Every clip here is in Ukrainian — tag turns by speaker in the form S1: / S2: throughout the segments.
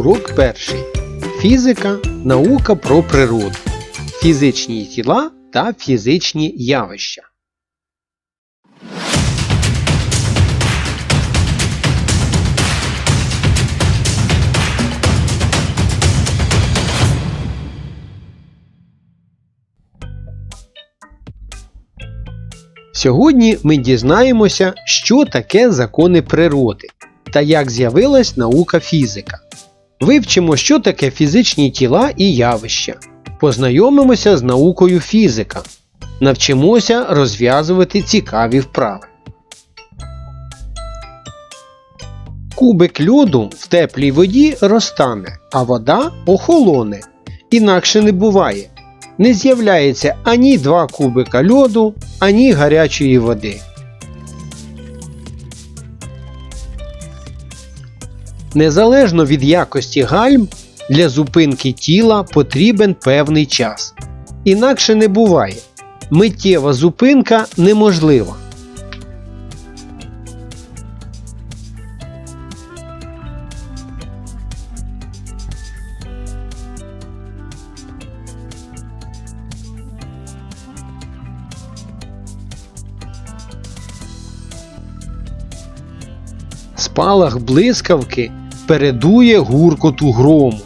S1: Урок перший. Фізика. Наука про природу. Фізичні тіла та фізичні явища. Сьогодні ми дізнаємося, що таке закони природи та як з'явилась наука фізика. Вивчимо, що таке фізичні тіла і явища. Познайомимося з наукою фізика. Навчимося розв'язувати цікаві вправи. Кубик льоду в теплій воді розтане, а вода охолоне. Інакше не буває. Не з'являється ані два кубика льоду, ані гарячої води. Незалежно від якості гальм, для зупинки тіла потрібен певний час. Інакше не буває. Миттєва зупинка неможлива. Спалах блискавки передує гуркоту грому.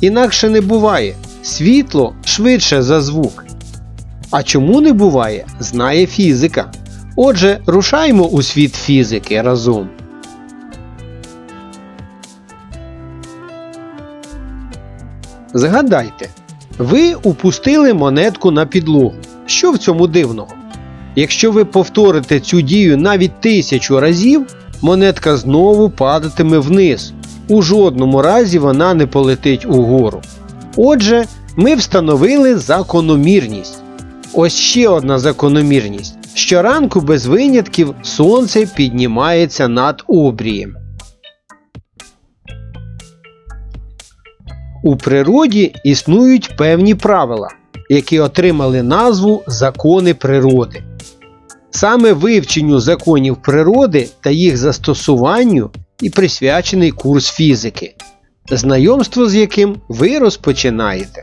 S1: Інакше не буває. Світло швидше за звук. А чому не буває, знає фізика. Отже, рушаймо у світ фізики разом. Згадайте, ви упустили монетку на підлогу. Що в цьому дивного? Якщо ви повторите цю дію навіть тисячу разів, монетка знову падатиме вниз. У жодному разі вона не полетить угору. Отже, ми встановили закономірність. Ось ще одна закономірність. Щоранку без винятків сонце піднімається над обрієм. У природі існують певні правила, які отримали назву закони природи. Саме вивченню законів природи та їх застосуванню і присвячений курс фізики, знайомство з яким ви розпочинаєте.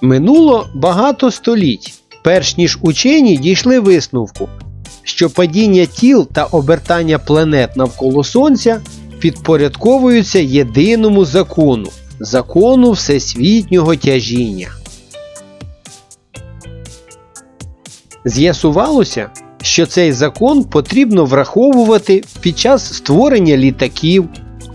S1: Минуло багато століть, перш ніж учені дійшли висновку, що падіння тіл та обертання планет навколо Сонця підпорядковуються єдиному закону закону всесвітнього тяжіння. З'ясувалося, що цей закон потрібно враховувати під час створення літаків,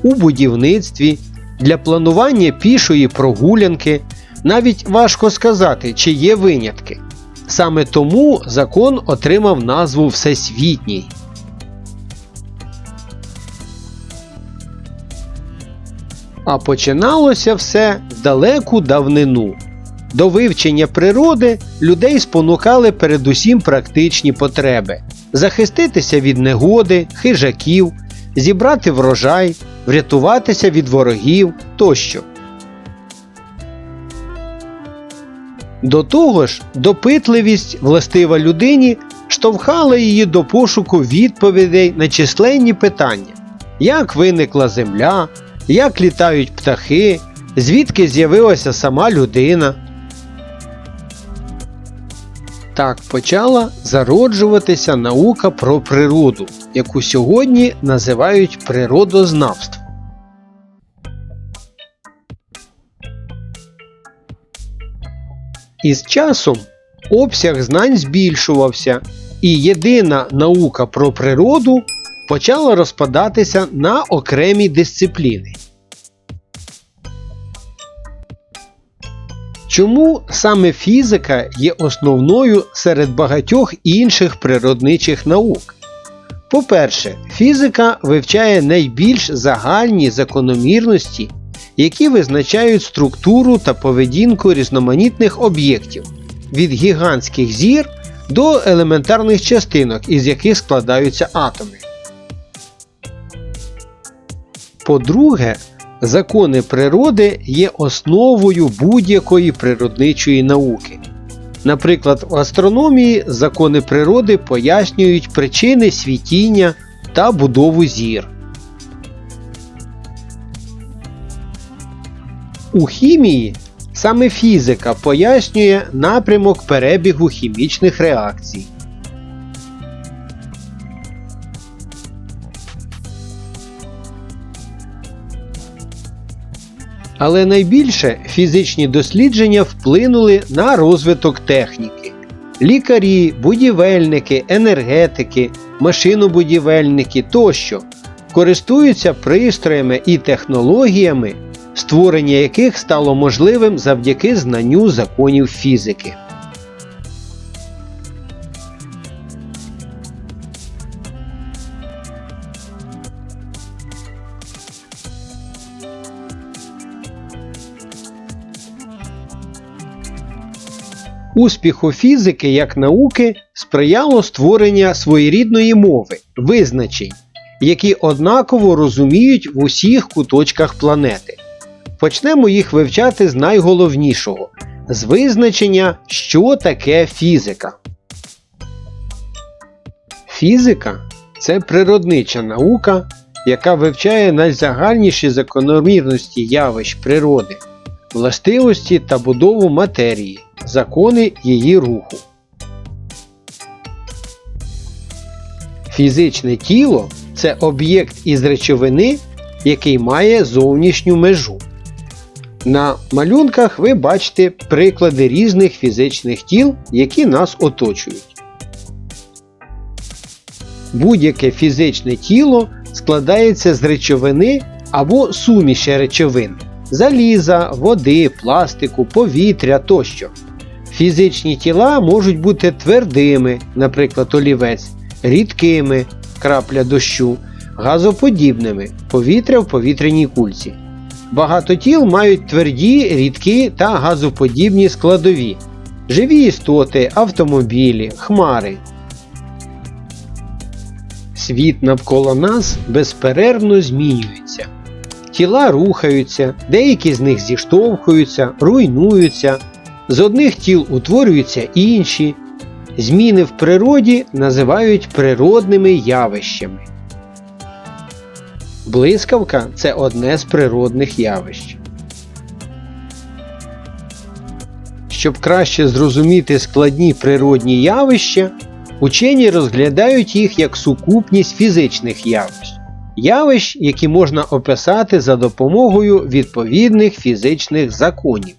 S1: у будівництві, для планування пішої прогулянки. Навіть важко сказати, чи є винятки. Саме тому закон отримав назву Всесвітній. А починалося все в далеку давнину. До вивчення природи людей спонукали передусім практичні потреби захиститися від негоди, хижаків, зібрати врожай, врятуватися від ворогів тощо. До того ж, допитливість, властива людині, штовхала її до пошуку відповідей на численні питання: як виникла земля, як літають птахи, звідки з'явилася сама людина. Так почала зароджуватися наука про природу, яку сьогодні називають природознавством. Із часом обсяг знань збільшувався, і єдина наука про природу почала розпадатися на окремі дисципліни. Чому саме фізика є основною серед багатьох інших природничих наук? По-перше, фізика вивчає найбільш загальні закономірності, які визначають структуру та поведінку різноманітних об'єктів від гігантських зір до елементарних частинок, із яких складаються атоми. По-друге, закони природи є основою будь-якої природничої науки. Наприклад, в астрономії закони природи пояснюють причини світіння, та будову зір. У хімії саме фізика пояснює напрямок перебігу хімічних реакцій. Але найбільше фізичні дослідження вплинули на розвиток техніки. Лікарі, будівельники, енергетики, машинобудівельники тощо користуються пристроями і технологіями, створення яких стало можливим завдяки знанню законів фізики. Успіху фізики як науки сприяло створення своєрідної мови, визначень, які однаково розуміють в усіх куточках планети. Почнемо їх вивчати з найголовнішого з визначення, що таке фізика. Фізика це природнича наука, яка вивчає найзагальніші закономірності явищ природи, властивості та будову матерії, закони її руху. Фізичне тіло це об'єкт із речовини, який має зовнішню межу. На малюнках ви бачите приклади різних фізичних тіл, які нас оточують. Будь-яке фізичне тіло складається з речовини або суміші речовин заліза, води, пластику, повітря тощо. Фізичні тіла можуть бути твердими, наприклад, олівець, рідкими крапля дощу, газоподібними повітря в повітряній кульці. Багато тіл мають тверді, рідкі та газоподібні складові, живі істоти, автомобілі, хмари. Світ навколо нас безперервно змінюється. Тіла рухаються, деякі з них зіштовхуються, руйнуються, з одних тіл утворюються інші. Зміни в природі називають природними явищами. Блискавка це одне з природних явищ. Щоб краще зрозуміти складні природні явища, учені розглядають їх як сукупність фізичних явищ, явищ, які можна описати за допомогою відповідних фізичних законів.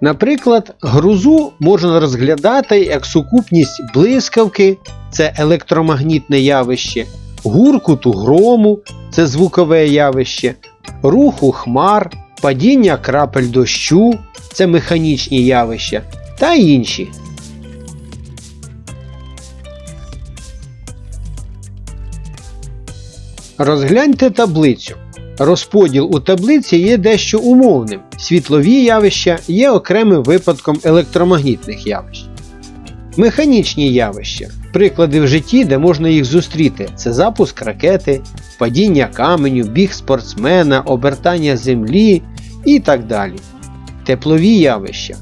S1: Наприклад, грузу можна розглядати як сукупність блискавки це електромагнітне явище, гуркуту грому це звукове явище, руху хмар, падіння крапель дощу це механічні явища та інші. Розгляньте таблицю. Розподіл у таблиці є дещо умовним. Світлові явища є окремим випадком електромагнітних явищ. Механічні явища приклади в житті, де можна їх зустріти, це запуск ракети, падіння каменю, біг спортсмена, обертання землі і так далі. Теплові явища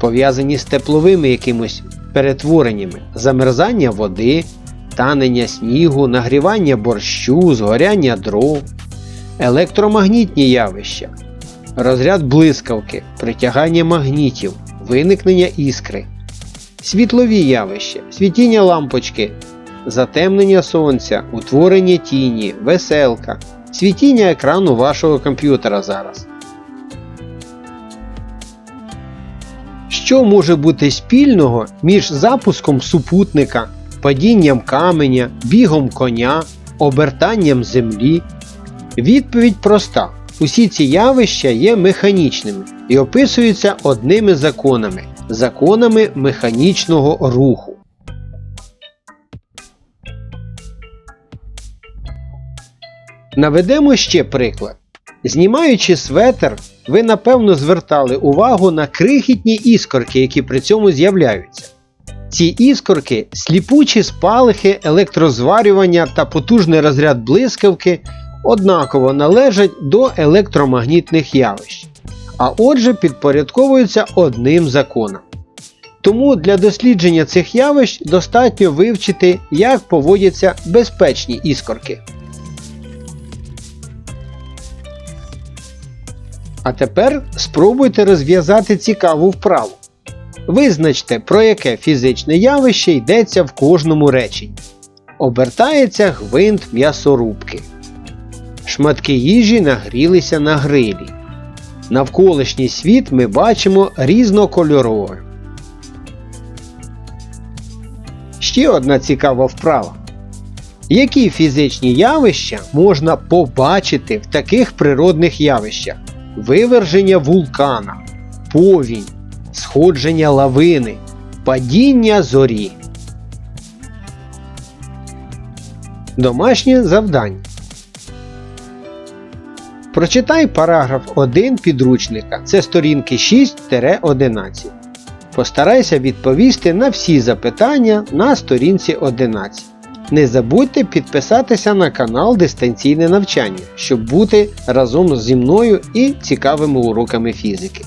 S1: пов'язані з тепловими якимось перетвореннями, замерзання води, танення снігу, нагрівання борщу, згоряння дров. Електромагнітні явища, розряд блискавки, притягання магнітів, виникнення іскри, світлові явища, світіння лампочки, затемнення сонця, утворення тіні, веселка, світіння екрану вашого комп'ютера зараз. Що може бути спільного між запуском супутника, падінням каменя, бігом коня, обертанням землі? Відповідь проста. Усі ці явища є механічними і описуються одними законами законами механічного руху. Наведемо ще приклад. Знімаючи светр, ви напевно звертали увагу на крихітні іскорки, які при цьому з'являються. Ці іскорки сліпучі спалахи, електрозварювання та потужний розряд блискавки однаково належать до електромагнітних явищ, а отже підпорядковуються одним законам. Тому для дослідження цих явищ достатньо вивчити, як поводяться безпечні іскорки. А тепер спробуйте розв'язати цікаву вправу. Визначте, про яке фізичне явище йдеться в кожному реченні. Обертається гвинт м'ясорубки. Шматки їжі нагрілися на грилі. Навколишній світ ми бачимо різнокольоровим. Ще одна цікава вправа. Які фізичні явища можна побачити в таких природних явищах? Виверження вулкана, повінь, сходження лавини, падіння зорі. Домашнє завдання. Прочитай параграф 1 підручника. Це сторінки 6-11. Постарайся відповісти на всі запитання на сторінці 11. Не забудьте підписатися на канал Дистанційне навчання, щоб бути разом зі мною і цікавими уроками фізики.